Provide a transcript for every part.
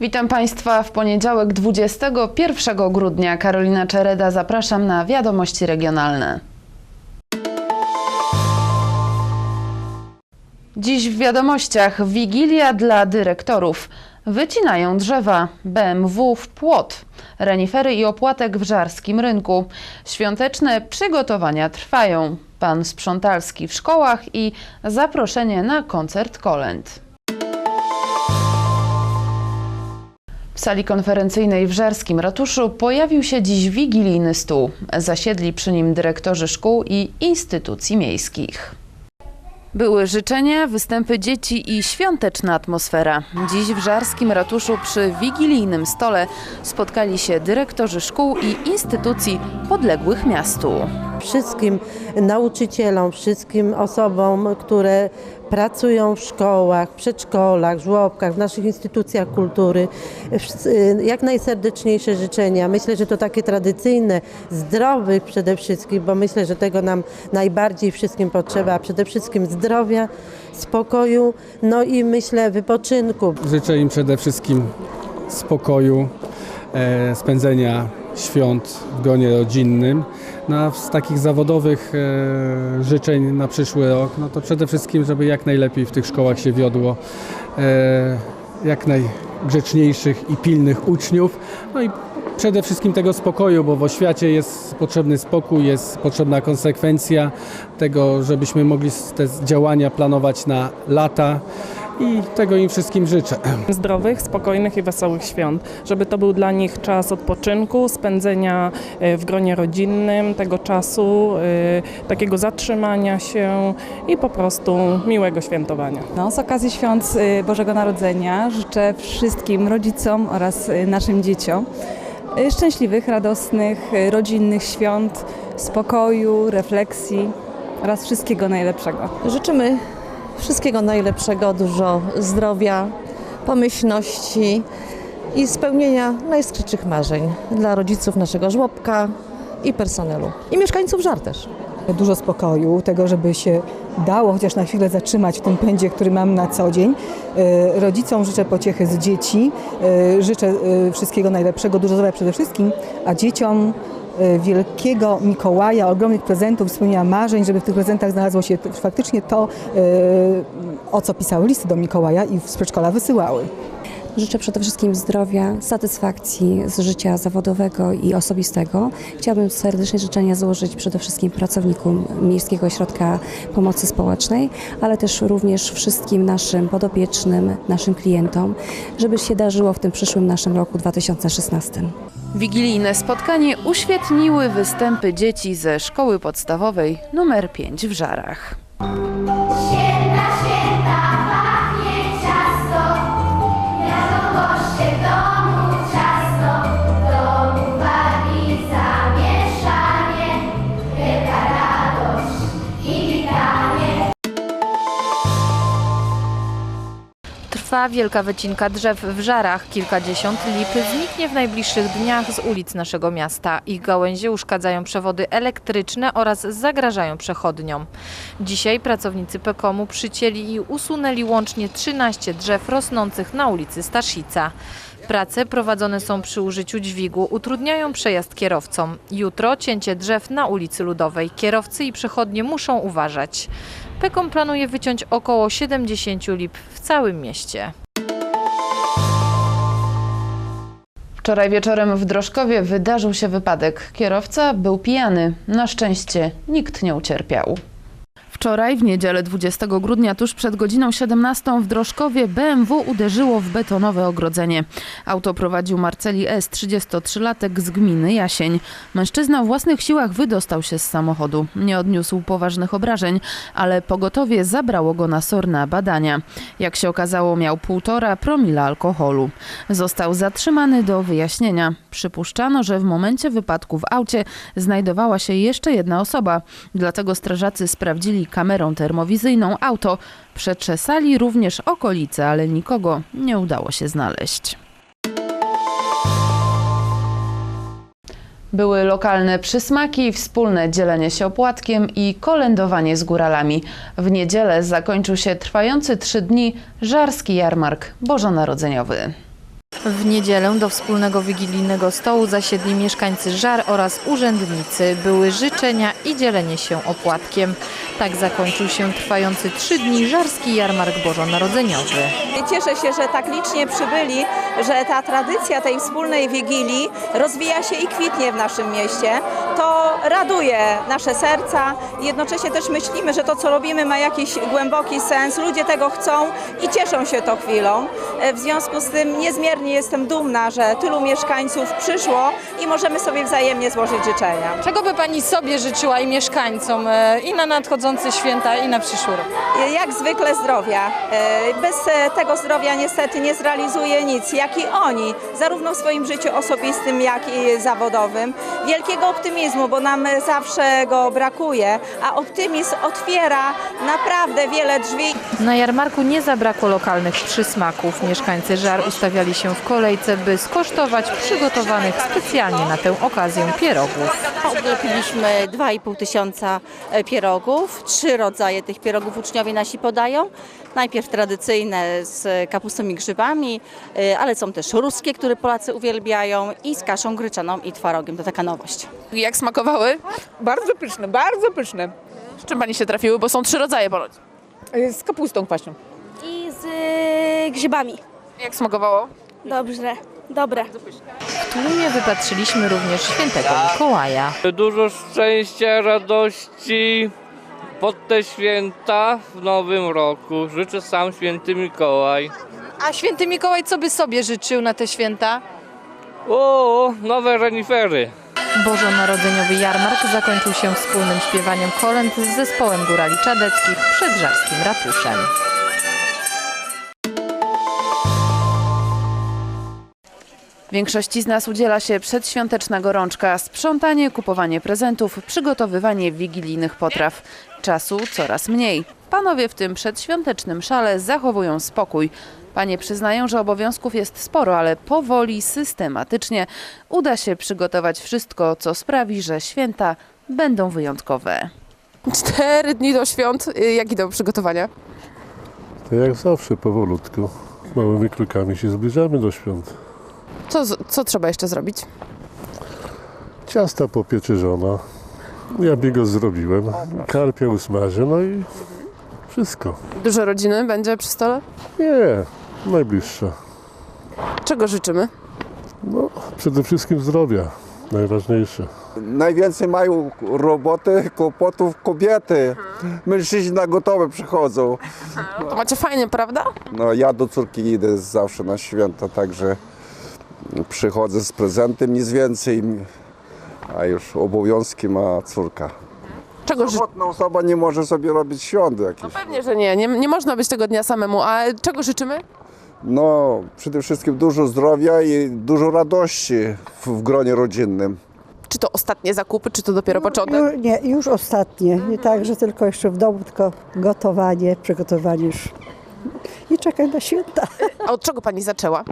Witam Państwa w poniedziałek 21 grudnia. Karolina Czereda, zapraszam na wiadomości regionalne. Dziś w wiadomościach Wigilia dla dyrektorów. Wycinają drzewa, BMW w płot, renifery i opłatek w żarskim rynku. Świąteczne przygotowania trwają. Pan sprzątalski w szkołach i zaproszenie na koncert kolęd. W sali konferencyjnej w Żarskim Ratuszu pojawił się dziś wigilijny stół. Zasiedli przy nim dyrektorzy szkół i instytucji miejskich. Były życzenia, występy dzieci i świąteczna atmosfera. Dziś w Żarskim Ratuszu przy wigilijnym stole spotkali się dyrektorzy szkół i instytucji podległych miastu. Wszystkim nauczycielom, wszystkim osobom, które pracują w szkołach, przedszkolach, żłobkach, w naszych instytucjach kultury. Wszyscy- Jak najserdeczniejsze życzenia. Myślę, że to takie tradycyjne, zdrowych przede wszystkim, bo myślę, że tego nam najbardziej wszystkim potrzeba, a przede wszystkim zdrowia, spokoju, no i myślę wypoczynku. Życzę im przede wszystkim spokoju, e, spędzenia świąt w gronie rodzinnym. No a z takich zawodowych e, życzeń na przyszły rok, no to przede wszystkim, żeby jak najlepiej w tych szkołach się wiodło, e, jak najgrzeczniejszych i pilnych uczniów, no i przede wszystkim tego spokoju, bo w oświacie jest potrzebny spokój, jest potrzebna konsekwencja tego, żebyśmy mogli te działania planować na lata i tego im wszystkim życzę. zdrowych, spokojnych i wesołych świąt, żeby to był dla nich czas odpoczynku, spędzenia e, w gronie rodzinnym, tego czasu, e, takiego zatrzymania się i po prostu miłego świętowania. No, z okazji świąt y, Bożego Narodzenia życzę wszystkim rodzicom oraz naszym dzieciom szczęśliwych, radosnych, rodzinnych świąt, spokoju, refleksji oraz wszystkiego najlepszego. Życzymy wszystkiego najlepszego, dużo zdrowia, pomyślności i spełnienia najskrytszych marzeń dla rodziców naszego żłobka i personelu. I mieszkańców Żar też. dużo spokoju, tego, żeby się dało chociaż na chwilę zatrzymać w tym pędzie, który mam na co dzień. E, Rodzicom życzę pociechy z dzieci, e, życzę e, wszystkiego najlepszego, dużo zdrowia przede wszystkim, a dzieciom wielkiego Mikołaja, ogromnych prezentów, spełnienia marzeń, żeby w tych prezentach znalazło się faktycznie to, e, o co pisały listy do Mikołaja i z przedszkola wysyłały. Życzę przede wszystkim zdrowia, satysfakcji z życia zawodowego i osobistego. Chciałabym serdecznie życzenia złożyć przede wszystkim pracownikom Miejskiego Ośrodka Pomocy Społecznej, ale też również wszystkim naszym podopiecznym, naszym klientom, żeby się darzyło w tym przyszłym naszym roku 2016. Wigilijne spotkanie uświetniły występy dzieci ze szkoły podstawowej nr 5 w Żarach. Wielka wycinka drzew w Żarach. Kilkadziesiąt lip zniknie w najbliższych dniach z ulic naszego miasta. Ich gałęzie uszkadzają przewody elektryczne oraz zagrażają przechodniom. Dzisiaj pracownicy Pekomu przycięli i usunęli łącznie 13 drzew rosnących na ulicy Staszica. Prace prowadzone są przy użyciu dźwigu, utrudniają przejazd kierowcom. Jutro cięcie drzew na ulicy Ludowej. Kierowcy i przechodnie muszą uważać. Pekom planuje wyciąć około 70 lip w całym mieście. Wczoraj wieczorem w Drożkowie wydarzył się wypadek. Kierowca był pijany. Na szczęście nikt nie ucierpiał. Wczoraj, w niedzielę 20 grudnia, tuż przed godziną 17 w Drożkowie BMW uderzyło w betonowe ogrodzenie. Auto prowadził Marceli S., 33-latek z gminy Jasień. Mężczyzna w własnych siłach wydostał się z samochodu. Nie odniósł poważnych obrażeń, ale pogotowie zabrało go na SOR na badania. Jak się okazało, miał półtora promila alkoholu. Został zatrzymany do wyjaśnienia. Przypuszczano, że w momencie wypadku w aucie znajdowała się jeszcze jedna osoba. Dlatego strażacy sprawdzili kamerą termowizyjną auto. Przetrzesali również okolice, ale nikogo nie udało się znaleźć. Były lokalne przysmaki, wspólne dzielenie się opłatkiem i kolędowanie z góralami. W niedzielę zakończył się trwający trzy dni żarski jarmark bożonarodzeniowy. W niedzielę do wspólnego wigilijnego stołu zasiedli mieszkańcy Żar oraz urzędnicy. Były życzenia i dzielenie się opłatkiem. Tak zakończył się trwający trzy dni żarski jarmark bożonarodzeniowy. Cieszę się, że tak licznie przybyli, że ta tradycja tej wspólnej Wigilii rozwija się i kwitnie w naszym mieście. To raduje nasze serca. Jednocześnie też myślimy, że to, co robimy, ma jakiś głęboki sens. Ludzie tego chcą i cieszą się tą chwilą. W związku z tym niezmiernie jestem dumna, że tylu mieszkańców przyszło i możemy sobie wzajemnie złożyć życzenia. Czego by Pani sobie życzyła i mieszkańcom e, i na nadchodzące święta i na przyszły rok? Jak zwykle zdrowia. E, Bez e, tego zdrowia niestety nie zrealizuje nic, jak i oni, zarówno w swoim życiu osobistym, jak i zawodowym. Wielkiego optymizmu, bo nam zawsze go brakuje, a optymizm otwiera naprawdę wiele drzwi. Na jarmarku nie zabrakło lokalnych przysmaków. Mieszkańcy Żar ustawiali się w kolejce, by skosztować przygotowanych specjalnie na tę okazję pierogów. Ulepiliśmy 2,5 tysiąca e, pierogów. Trzy rodzaje tych pierogów uczniowie nasi podają. Najpierw tradycyjne z kapustą i grzybami, e, ale są też ruskie, które Polacy uwielbiają i z kaszą gryczaną i twarogiem. To taka nowość. Jak smakowały? Bardzo pyszne, bardzo pyszne. Z czym Pani się trafiły? Bo są trzy rodzaje ponoć. Z kapustą kwaśną. I z grzybami. Jak smakowało? Dobrze, dobre. W tłumie wypatrzyliśmy również świętego Mikołaja. Dużo szczęścia, radości pod te święta w nowym roku. Życzę sam święty Mikołaj. A święty Mikołaj co by sobie życzył na te święta? O, nowe renifery. Bożonarodzeniowy jarmark zakończył się wspólnym śpiewaniem kolęd z zespołem górali czadeckich przed żarskim ratuszem. Większości z nas udziela się przedświąteczna gorączka, sprzątanie, kupowanie prezentów, przygotowywanie wigilijnych potraw. Czasu coraz mniej. Panowie w tym przedświątecznym szale zachowują spokój. Panie przyznają, że obowiązków jest sporo, ale powoli, systematycznie uda się przygotować wszystko, co sprawi, że święta będą wyjątkowe. Cztery dni do świąt. Y, Jak idą przygotowania? To jak zawsze, powolutku. Małymi krokami się zbliżamy do świąt. Co, co trzeba jeszcze zrobić? Ciasta popiecze żona. Ja bigos zrobiłem. Karpia usmażę, no i wszystko. Dużo rodziny będzie przy stole? Nie, najbliższa. Czego życzymy? No, przede wszystkim zdrowia. Najważniejsze. Najwięcej mają roboty, kłopotów kobiety. Mężczyźni na gotowe przychodzą. To macie fajnie, prawda? No, ja do córki idę zawsze na święta, także przychodzę z prezentem, nic więcej. A już obowiązki ma córka. Czego ży- Samotna osoba nie może sobie robić świąt jakieś. No pewnie, że nie. nie. Nie można być tego dnia samemu. A czego życzymy? No, przede wszystkim dużo zdrowia i dużo radości w, w gronie rodzinnym. Czy to ostatnie zakupy, czy to dopiero początek? Już, nie, już ostatnie. Nie tak, że tylko jeszcze w domu, tylko gotowanie, przygotowanie już. I czekaj na święta. A od czego pani zaczęła?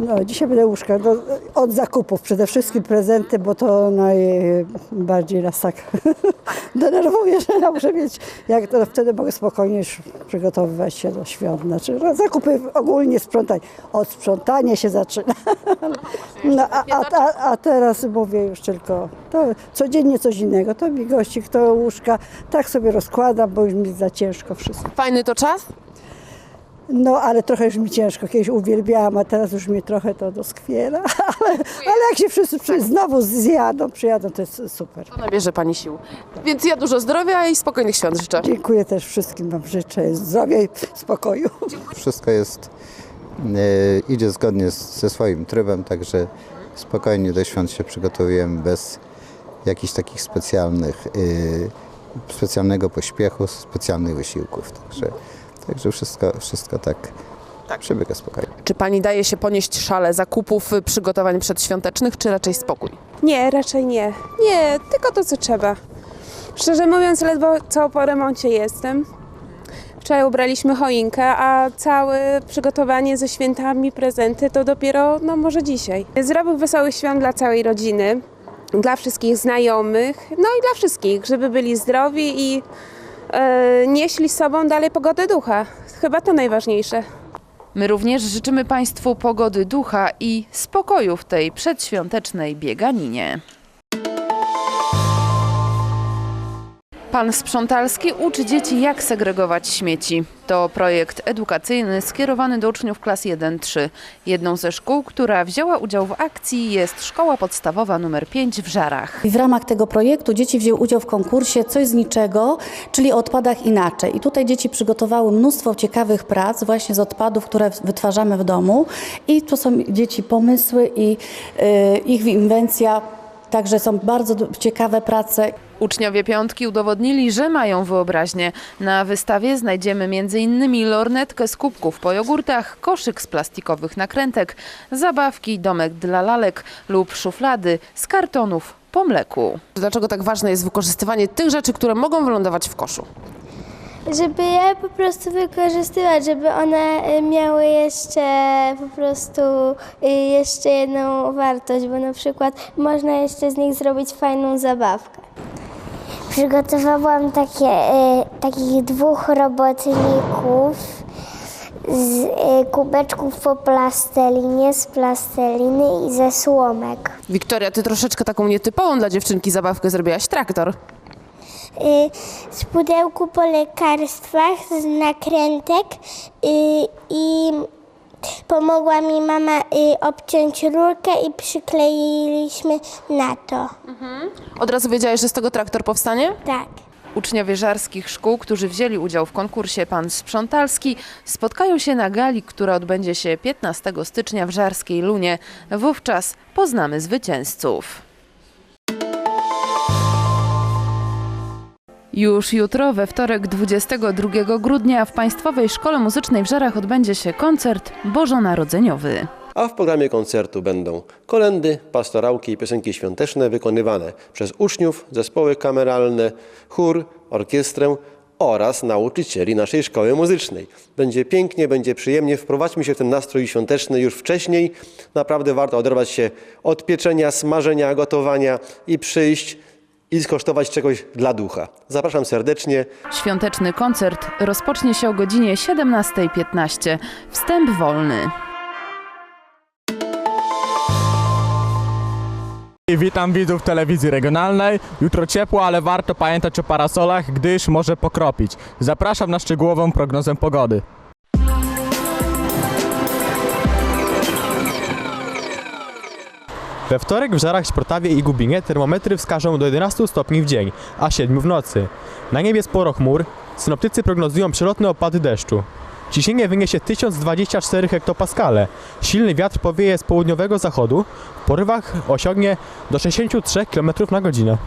No, dzisiaj będę łóżka. No, od zakupów przede wszystkim prezenty, bo to najbardziej nas tak denerwuje, że ja muszę mieć, jak to wtedy mogę spokojnie przygotowywać się do świąt. Znaczy, no, zakupy ogólnie sprzątać. Od sprzątania się zaczyna. No, a, a, a, a teraz mówię już tylko, to codziennie coś innego. To mi gości, to łóżka, tak sobie rozkładam, bo już mi za ciężko wszystko. Fajny to czas? No, ale trochę już mi ciężko. Kiedyś uwielbiałam, a teraz już mnie trochę to doskwiera. Ale, ale jak się wszyscy przy, znowu zjadą, przyjadą, to jest super. To nabierze pani sił. Więc ja dużo zdrowia i spokojnych świąt życzę. Dziękuję też wszystkim Wam życzę zdrowia i spokoju. Wszystko jest, e, idzie zgodnie z, ze swoim trybem, także spokojnie do świąt się przygotowujemy bez jakichś takich specjalnych, e, specjalnego pośpiechu, specjalnych wysiłków. Także, także wszystko, wszystko tak, przebiega spokojnie. Czy pani daje się ponieść szale zakupów, y, przygotowań przedświątecznych, czy raczej spokój? Nie, raczej nie. Nie, tylko to, co trzeba. Szczerze mówiąc, ledwo co po remoncie jestem. Wczoraj ubraliśmy choinkę, a całe przygotowanie ze świętami, prezenty to dopiero, no może dzisiaj. Zrobił wesołych świąt dla całej rodziny, dla wszystkich znajomych, no i dla wszystkich, żeby byli zdrowi i nieśli z sobą dalej pogodę ducha. Chyba to najważniejsze. My również życzymy Państwu pogody ducha i spokoju w tej przedświątecznej bieganinie. Pan Sprzątalski uczy dzieci, jak segregować śmieci. To projekt edukacyjny skierowany do uczniów klas 1-3. Jedną ze szkół, która wzięła udział w akcji jest Szkoła Podstawowa nr 5 w Żarach. W ramach tego projektu dzieci wzięły udział w konkursie Coś z niczego, czyli o odpadach inaczej. I tutaj dzieci przygotowały mnóstwo ciekawych prac właśnie z odpadów, które wytwarzamy w domu. I to są dzieci pomysły i y, ich inwencja. Także są bardzo ciekawe prace. Uczniowie piątki udowodnili, że mają wyobraźnię. Na wystawie znajdziemy m.in. lornetkę z kubków po jogurtach, koszyk z plastikowych nakrętek, zabawki, domek dla lalek lub szuflady z kartonów po mleku. Dlaczego tak ważne jest wykorzystywanie tych rzeczy, które mogą wylądować w koszu? Żeby je po prostu wykorzystywać, żeby one y, miały jeszcze po prostu y, jeszcze jedną wartość, bo na przykład można jeszcze z nich zrobić fajną zabawkę. Przygotowałam takie, y, takich dwóch robotników z y, kubeczków po plasteliny, z plasteliny i ze słomek. Wiktoria, ty troszeczkę taką nietypową dla dziewczynki zabawkę zrobiłaś traktor. Y, z pudełku po lekarstwach, z nakrętek y, i pomogła mi mama y, obciąć rurkę i przykleiliśmy na to. Od razu wiedziałeś, że z tego traktor powstanie? Tak. Uczniowie żarskich szkół, którzy wzięli udział w konkursie Pan Sprzątalski, spotkają się na gali, która odbędzie się 15 stycznia w Żarskiej Lunie. Wówczas poznamy zwycięzców. Już jutro, we wtorek 22 grudnia w Państwowej Szkole Muzycznej w Żarach odbędzie się koncert bożonarodzeniowy. A w programie koncertu będą kolendy, pastorałki i piosenki świąteczne wykonywane przez uczniów, zespoły kameralne, chór, orkiestrę oraz nauczycieli naszej szkoły muzycznej. Będzie pięknie, będzie przyjemnie. Wprowadźmy się w ten nastrój świąteczny już wcześniej. Naprawdę warto oderwać się od pieczenia, smażenia, gotowania i przyjść i skosztować czegoś dla ducha. Zapraszam serdecznie. Świąteczny koncert rozpocznie się o godzinie 17.15. Wstęp wolny. Witam widzów telewizji regionalnej. Jutro ciepło, ale warto pamiętać o parasolach, gdyż może pokropić. Zapraszam na szczegółową prognozę pogody. We wtorek w Żarach, Sportawie i Gubinie termometry wskażą do 11 stopni w dzień, a 7 w nocy. Na niebie sporo chmur, synoptycy prognozują przelotne opady deszczu. Ciśnienie wyniesie 1024 hektopaskale. Silny wiatr powieje z południowego zachodu, w porywach osiągnie do 63 km na godzinę.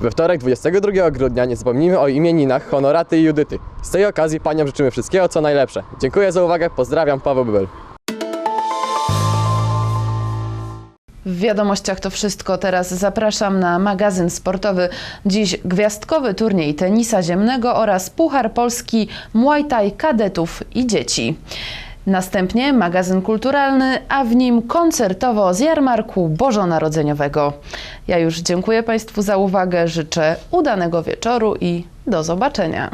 We wtorek 22 grudnia nie zapomnijmy o imieninach Honoraty i Judyty. Z tej okazji paniom życzymy wszystkiego co najlepsze. Dziękuję za uwagę, pozdrawiam, Paweł Bybel. W wiadomościach to wszystko. Teraz zapraszam na magazyn sportowy. Dziś gwiazdkowy turniej tenisa ziemnego oraz Puchar Polski Muay Thai kadetów i dzieci. Następnie magazyn kulturalny, a w nim koncertowo z jarmarku bożonarodzeniowego. Ja już dziękuję Państwu za uwagę, życzę udanego wieczoru i do zobaczenia.